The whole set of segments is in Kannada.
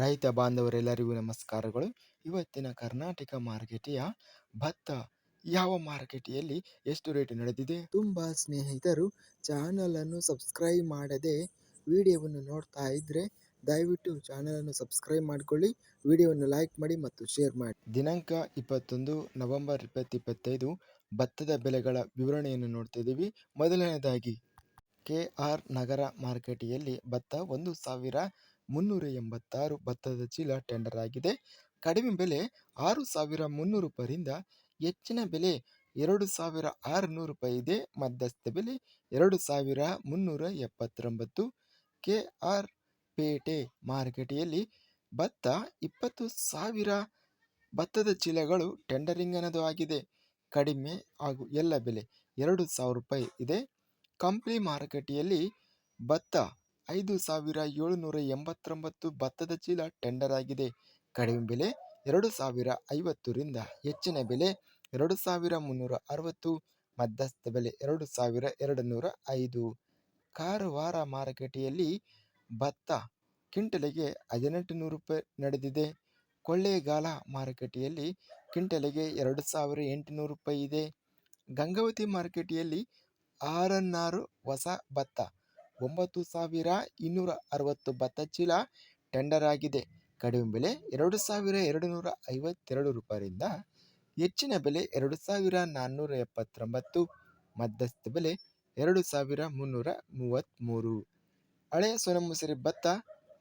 ರೈತ ಬಾಂಧವರೆಲ್ಲರಿಗೂ ನಮಸ್ಕಾರಗಳು. ಇವತ್ತಿನ ಕರ್ನಾಟಕ ಮಾರುಕಟ್ಟೆಯ ಭತ್ತ ಯಾವ ಮಾರುಕಟ್ಟೆಯಲ್ಲಿ ಎಷ್ಟು ರೇಟ್ ನಡೆದಿದೆ? ತುಂಬ ಸ್ನೇಹಿತರು ಚಾನಲನ್ನು ಸಬ್ಸ್ಕ್ರೈಬ್ ಮಾಡದೆ ವಿಡಿಯೋವನ್ನು ನೋಡ್ತಾ ಇದ್ದರೆ ದಯವಿಟ್ಟು ಚಾನಲನ್ನು ಸಬ್ಸ್ಕ್ರೈಬ್ ಮಾಡಿಕೊಳ್ಳಿ ವಿಡಿಯೋವನ್ನು ಲೈಕ್ ಮಾಡಿ ಮತ್ತು ಶೇರ್ ಮಾಡಿ. ದಿನಾಂಕ ಇಪ್ಪತ್ತೊಂದು ನವೆಂಬರ್ ಇಪ್ಪತ್ತಿಪ್ಪತ್ತೈದು ಭತ್ತದ ಬೆಲೆಗಳ ವಿವರಣೆಯನ್ನು ನೋಡ್ತಾ ಇದ್ದೀವಿ. ಮೊದಲನೇದಾಗಿ ಕೆ ಆರ್ ನಗರ ಮಾರುಕಟ್ಟೆಯಲ್ಲಿ ಭತ್ತ ಒಂದು ಸಾವಿರ ಮುನ್ನೂರ ಎಂಬತ್ತಾರು ಭತ್ತದ ಚೀಲ ಟೆಂಡರ್ ಆಗಿದೆ. ಕಡಿಮೆ ಬೆಲೆ ಆರು ಸಾವಿರ ಮುನ್ನೂರು ರೂಪಾಯಿಂದ ಹೆಚ್ಚಿನ ಬೆಲೆ ಎರಡು ಸಾವಿರ ಆರುನೂರು ರೂಪಾಯಿ ಇದೆ. ಮಧ್ಯಸ್ಥ ಬೆಲೆ ಎರಡು ಸಾವಿರ ಮುನ್ನೂರ ಎಪ್ಪತ್ತೊಂಬತ್ತು. ಕೆ ಆರ್ ಪೇಟೆ ಮಾರುಕಟ್ಟೆಯಲ್ಲಿ ಭತ್ತ ಇಪ್ಪತ್ತು ಸಾವಿರ ಭತ್ತದ ಚೀಲಗಳು ಟೆಂಡರಿಂಗ್ ಅನ್ನೋದು ಆಗಿದೆ. ಕಡಿಮೆ ಹಾಗೂ ಎಲ್ಲ ಬೆಲೆ ಎರಡು ಸಾವಿರ ರೂಪಾಯಿ ಇದೆ. ಕಂಪ್ಲಿ ಮಾರುಕಟ್ಟೆಯಲ್ಲಿ ಭತ್ತ ಐದು ಸಾವಿರ ಏಳುನೂರ ಎಂಬತ್ತೊಂಬತ್ತು ಭತ್ತದ ಚೀಲ ಟೆಂಡರ್ ಆಗಿದೆ. ಕಡಿಮೆ ಬೆಲೆ ಎರಡು ಸಾವಿರ ಐವತ್ತರಿಂದ ಹೆಚ್ಚಿನ ಬೆಲೆ ಎರಡು ಸಾವಿರ ಮುನ್ನೂರ ಅರವತ್ತು, ಮಧ್ಯಸ್ಥ ಬೆಲೆ ಎರಡು ಸಾವಿರ ಎರಡು ನೂರ ಐದು. ಕಾರವಾರ ಮಾರುಕಟ್ಟೆಯಲ್ಲಿ ಭತ್ತ ಕ್ವಿಂಟಲಿಗೆ ಹದಿನೆಂಟು ನೂರು ರೂಪಾಯಿ ನಡೆದಿದೆ. ಕೊಳ್ಳೇಗಾಲ ಮಾರುಕಟ್ಟೆಯಲ್ಲಿ ಕ್ವಿಂಟಲಿಗೆ ಎರಡು ಸಾವಿರ ಎಂಟುನೂರು ರೂಪಾಯಿ ಇದೆ. ಗಂಗಾವತಿ ಮಾರುಕಟ್ಟೆಯಲ್ಲಿ ಆರನ್ನಾರು ಹೊಸ ಭತ್ತ ಒಂಬತ್ತು ಸಾವಿರ ಇನ್ನೂರ ಅರವತ್ತು ಭತ್ತ ಚೀಲ ಟೆಂಡರ್ ಆಗಿದೆ. ಕಡಿಮೆ ಬೆಲೆ ಎರಡು ಸಾವಿರ ಎರಡು ನೂರ ಐವತ್ತೆರಡು ರೂಪಾಯಿಂದ ಹೆಚ್ಚಿನ ಬೆಲೆ ಎರಡು ಸಾವಿರ ನಾನ್ನೂರ ಎಪ್ಪತ್ತೊಂಬತ್ತು, ಮಧ್ಯಸ್ಥ ಬೆಲೆ ಎರಡು ಸಾವಿರ ಮುನ್ನೂರ ಮೂವತ್ತ್ಮೂರು. ಹಳೆಯ ಸೊನಮುಸರಿ ಭತ್ತ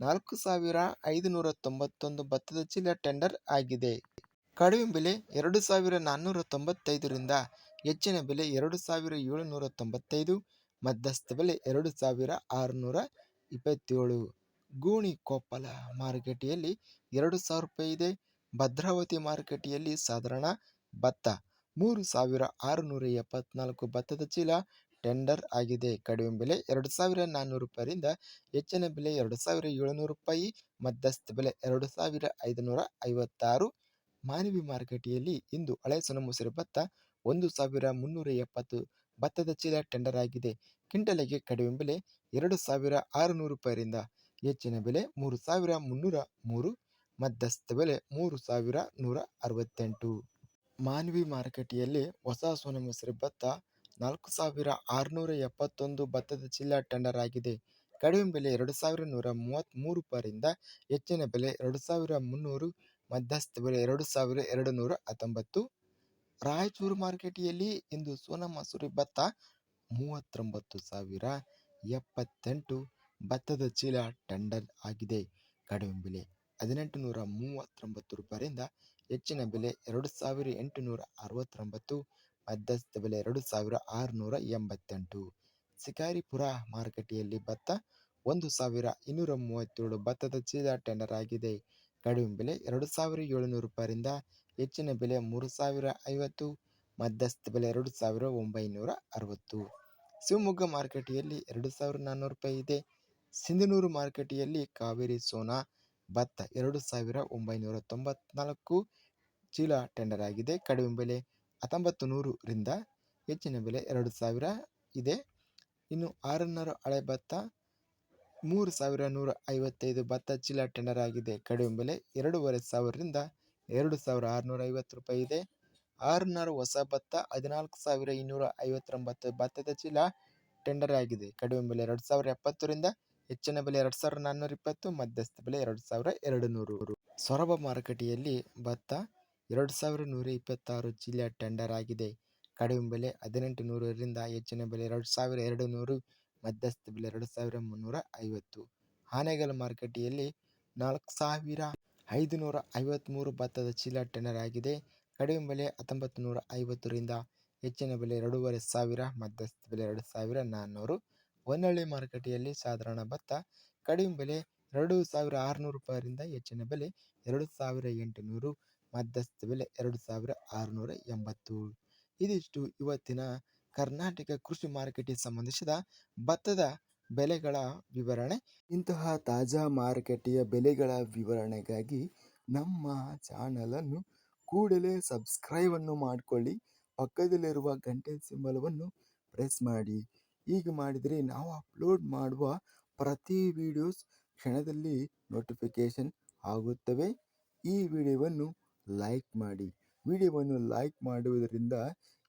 ನಾಲ್ಕು ಸಾವಿರ ಐದುನೂರ ತೊಂಬತ್ತೊಂದು ಭತ್ತದ ಚೀಲ ಟೆಂಡರ್ ಆಗಿದೆ. ಕಡಿಮೆ ಬೆಲೆ ಎರಡು ಸಾವಿರ ನಾನ್ನೂರ ತೊಂಬತ್ತೈದರಿಂದ ಹೆಚ್ಚಿನ ಬೆಲೆ ಎರಡು ಸಾವಿರ ಏಳುನೂರ ತೊಂಬತ್ತೈದು ಮಧ್ಯಸ್ಥ ಬೆಲೆ ಎರಡು ಸಾವಿರ ಆರುನೂರ ಇಪ್ಪತ್ತೇಳು. ಗೋಣಿಕೊಪ್ಪಲ ಮಾರುಕಟ್ಟೆಯಲ್ಲಿ ಎರಡು ಸಾವಿರ ರೂಪಾಯಿ ಇದೆ. ಭದ್ರಾವತಿ ಮಾರುಕಟ್ಟೆಯಲ್ಲಿ ಸಾಧಾರಣ ಭತ್ತ ಮೂರು ಸಾವಿರ ಆರುನೂರ ಎಪ್ಪತ್ನಾಲ್ಕು ಭತ್ತದ ಚೀಲ ಟೆಂಡರ್ ಆಗಿದೆ. ಕಡಿಮೆ ಬೆಲೆ ಎರಡು ಸಾವಿರ ನಾನ್ನೂರು ರೂಪಾಯಿಂದ ಹೆಚ್ಚಿನ ಬೆಲೆ ಎರಡು ಸಾವಿರ ಏಳುನೂರು ರೂಪಾಯಿ, ಮಧ್ಯಸ್ಥ ಬೆಲೆ ಎರಡು ಸಾವಿರ ಐದುನೂರ ಐವತ್ತಾರು. ಮಾನವಿ ಮಾರುಕಟ್ಟೆಯಲ್ಲಿ ಇಂದು ಹಳೆ ಸೊನಮೂಸರಿ ಭತ್ತ ಒಂದು ಸಾವಿರ ಮುನ್ನೂರ ಎಪ್ಪತ್ತು ಭತ್ತದ ಚೀಲ ಟೆಂಡರ್ ಆಗಿದೆ. ಕ್ವಿಂಟಲಿಗೆ ಕಡಿಮೆ ಬೆಲೆ ಎರಡು ಸಾವಿರ ಆರುನೂರು ರೂಪಾಯಿರಿಂದ ಹೆಚ್ಚಿನ ಬೆಲೆ ಮೂರು ಸಾವಿರ ಮುನ್ನೂರ ಮೂರು, ಮಧ್ಯಸ್ಥ ಬೆಲೆ ಮೂರು ಸಾವಿರ ನೂರ ಅರವತ್ತೆಂಟು. ಮಾನ್ವಿ ಮಾರುಕಟ್ಟೆಯಲ್ಲಿ ಹೊಸ ಸೋನಮಸೂರಿ ಭತ್ತ ನಾಲ್ಕು ಸಾವಿರ ಆರುನೂರ ಎಪ್ಪತ್ತೊಂದು ಭತ್ತದ ಚೀಲ ಟೆಂಡರ್ ಆಗಿದೆ. ಕಡಿಮೆ ಬೆಲೆ ಎರಡು ಸಾವಿರ ನೂರ ಮೂವತ್ತ್ಮೂರು ರೂಪಾಯಿಯಿಂದ ಹೆಚ್ಚಿನ ಬೆಲೆ ಎರಡು ಸಾವಿರ ಮುನ್ನೂರು, ಮಧ್ಯಸ್ಥ ಬೆಲೆ ಎರಡು ಸಾವಿರ ಎರಡು ನೂರ ಹತ್ತೊಂಬತ್ತು. ರಾಯಚೂರು ಮಾರುಕಟ್ಟೆಯಲ್ಲಿ ಇಂದು ಸೋನಾ ಮಸೂರಿ ಭತ್ತ ಮೂವತ್ತೊಂಬತ್ತು ಸಾವಿರ ಎಪ್ಪತ್ತೆಂಟು ಭತ್ತದ ಚೀಲ ಟೆಂಡರ್ ಆಗಿದೆ. ಕಡಿಮೆ ಬೆಲೆ ಹದಿನೆಂಟು ನೂರ ಮೂವತ್ತೊಂಬತ್ತು ರೂಪಾಯಿಂದ ಹೆಚ್ಚಿನ ಬೆಲೆ ಎರಡು ಸಾವಿರ ಎಂಟುನೂರ ಅರವತ್ತೊಂಬತ್ತು, ಮಧ್ಯಸ್ಥ ಬೆಲೆ ಎರಡು ಸಾವಿರ ಆರುನೂರ ಎಂಬತ್ತೆಂಟು. ಶಿಕಾರಿಪುರ ಮಾರುಕಟ್ಟೆಯಲ್ಲಿ ಭತ್ತ ಒಂದು ಸಾವಿರ ಇನ್ನೂರ ಮೂವತ್ತೇಳು ಭತ್ತದ ಚೀಲ ಟೆಂಡರ್ ಆಗಿದೆ. ಕಡಿಮೆ ಬೆಲೆ ಎರಡು ಸಾವಿರ ಏಳುನೂರು ರೂಪಾಯಿಂದ ಹೆಚ್ಚಿನ ಬೆಲೆ ಮೂರು ಸಾವಿರ ಐವತ್ತು, ಮಧ್ಯಸ್ಥ ಬೆಲೆ ಎರಡು ಸಾವಿರ ಒಂಬೈನೂರ ಅರವತ್ತು. ಶಿವಮೊಗ್ಗ ಮಾರುಕಟ್ಟೆಯಲ್ಲಿ ಎರಡು ಸಾವಿರದ ನಾನ್ನೂರು ರೂಪಾಯಿ ಇದೆ. ಸಿಂಧನೂರು ಮಾರುಕಟ್ಟೆಯಲ್ಲಿ ಕಾವೇರಿ ಸೋನಾ ಭತ್ತ ಎರಡು ಸಾವಿರ ಒಂಬೈನೂರ ತೊಂಬತ್ನಾಲ್ಕು ಚೀಲ ಟೆಂಡರ್ ಆಗಿದೆ. ಕಡಿಮೆ ಬೆಲೆ ಹತ್ತೊಂಬತ್ತು ನೂರರಿಂದ ಹೆಚ್ಚಿನ ಬೆಲೆ ಎರಡು ಸಾವಿರ ಇದೆ. ಇನ್ನು ಆರನ್ನೂರು ಹಳೆ ಭತ್ತ ಮೂರು ಸಾವಿರ ನೂರ ಐವತ್ತೈದು ಭತ್ತ ಚೀಲ ಟೆಂಡರ್ ಆಗಿದೆ. ಕಡಿಮೆ ಬೆಲೆ ಎರಡೂವರೆ ಸಾವಿರದಿಂದ ಎರಡು ಸಾವಿರ ಆರುನೂರ ಐವತ್ತು ರೂಪಾಯಿ ಇದೆ. ಆರುನೂರು ಹೊಸ ಭತ್ತ, ಹದಿನಾಲ್ಕು ಸಾವಿರ ಇನ್ನೂರ ಐವತ್ತೊಂಬತ್ತು ಭತ್ತದ ಚೀಲ ಟೆಂಡರ್ ಆಗಿದೆ. ಕಡಿಮೆ ಬೆಲೆ ಎರಡು ಸಾವಿರ ಎಪ್ಪತ್ತರಿಂದ ಹೆಚ್ಚಿನ ಬೆಲೆ ಎರಡು ಸಾವಿರ ನಾನ್ನೂರ ಇಪ್ಪತ್ತು, ಮಧ್ಯಸ್ಥ ಬೆಲೆ ಎರಡು ಸಾವಿರ ಎರಡು ನೂರು ಸೊರಬ ಮಾರುಕಟ್ಟೆಯಲ್ಲಿ ಭತ್ತ ಎರಡು ಸಾವಿರ ನೂರ ಇಪ್ಪತ್ತಾರು ಚೀಲ ಟೆಂಡರ್ ಆಗಿದೆ. ಕಡಿಮೆ ಬೆಲೆ ಹದಿನೆಂಟು ನೂರರಿಂದ ಹೆಚ್ಚಿನ ಬೆಲೆ ಎರಡು ಸಾವಿರ ಎರಡು ನೂರು ಮಧ್ಯಸ್ಥ ಬೆಲೆ ಎರಡು ಸಾವಿರ ಮುನ್ನೂರ ಐವತ್ತು. ಆನೆಗಲ್ ಮಾರುಕಟ್ಟೆಯಲ್ಲಿ ನಾಲ್ಕು ಸಾವಿರ ಐದುನೂರ ಐವತ್ತ್ಮೂರು ಭತ್ತದ ಚೀಲ ಟೆಂಡರ್ ಆಗಿದೆ. ಕಡಿಮೆ ಬೆಲೆ ಹತ್ತೊಂಬತ್ತು ನೂರ ಐವತ್ತರಿಂದ ಹೆಚ್ಚಿನ ಬೆಲೆ ಎರಡೂವರೆ ಸಾವಿರ, ಮಧ್ಯಸ್ಥ ಬೆಲೆ ಎರಡು ಸಾವಿರ ನಾನ್ನೂರು. ಹೊನ್ನಳ್ಳಿ ಮಾರುಕಟ್ಟೆಯಲ್ಲಿ ಸಾಧಾರಣ ಭತ್ತ ಕಡಿಮೆ ಬೆಲೆ ಎರಡು ಸಾವಿರ ಆರುನೂರು ರೂಪಾಯಿಯಿಂದ ಹೆಚ್ಚಿನ ಬೆಲೆ ಎರಡು ಸಾವಿರ ಎಂಟುನೂರು, ಮಧ್ಯಸ್ಥ ಬೆಲೆ ಎರಡು ಸಾವಿರ ಆರುನೂರ ಎಂಬತ್ತು. ಇದಿಷ್ಟು ಇವತ್ತಿನ ಕರ್ನಾಟಕ ಕೃಷಿ ಮಾರುಕಟ್ಟೆ ಸಂಬಂಧಿಸಿದ ಭತ್ತದ ಬೆಲೆಗಳ ವಿವರಣೆ. ಇಂತಹ ತಾಜಾ ಮಾರುಕಟ್ಟೆಯ ಬೆಲೆಗಳ ವಿವರಣೆಗಾಗಿ ನಮ್ಮ ಚಾನಲನ್ನು ಕೂಡಲೇ ಸಬ್ಸ್ಕ್ರೈಬನ್ನು ಮಾಡಿಕೊಳ್ಳಿ. ಪಕ್ಕದಲ್ಲಿರುವ ಗಂಟೆ ಸಿಂಬಲವನ್ನು ಪ್ರೆಸ್ ಮಾಡಿ. ಹೀಗೆ ಮಾಡಿದರೆ ನಾವು ಅಪ್ಲೋಡ್ ಮಾಡುವ ಪ್ರತಿ ವಿಡಿಯೋಸ್ ಕ್ಷಣದಲ್ಲಿ ನೋಟಿಫಿಕೇಷನ್ ಆಗುತ್ತವೆ. ಈ ವಿಡಿಯೋವನ್ನು ಲೈಕ್ ಮಾಡಿ. ವಿಡಿಯೋವನ್ನು ಲೈಕ್ ಮಾಡುವುದರಿಂದ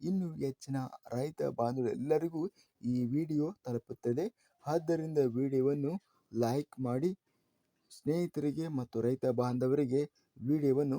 ಇನ್ನೂ ಹೆಚ್ಚಿನ ರೈತ ಬಾಂಧವರೆಲ್ಲರಿಗೂ ಈ ವಿಡಿಯೋ ತಲುಪುತ್ತದೆ. ಆದ್ದರಿಂದ ವಿಡಿಯೋವನ್ನು ಲೈಕ್ ಮಾಡಿ. ಸ್ನೇಹಿತರಿಗೆ ಮತ್ತು ರೈತ ಬಾಂಧವರಿಗೆ ವಿಡಿಯೋವನ್ನು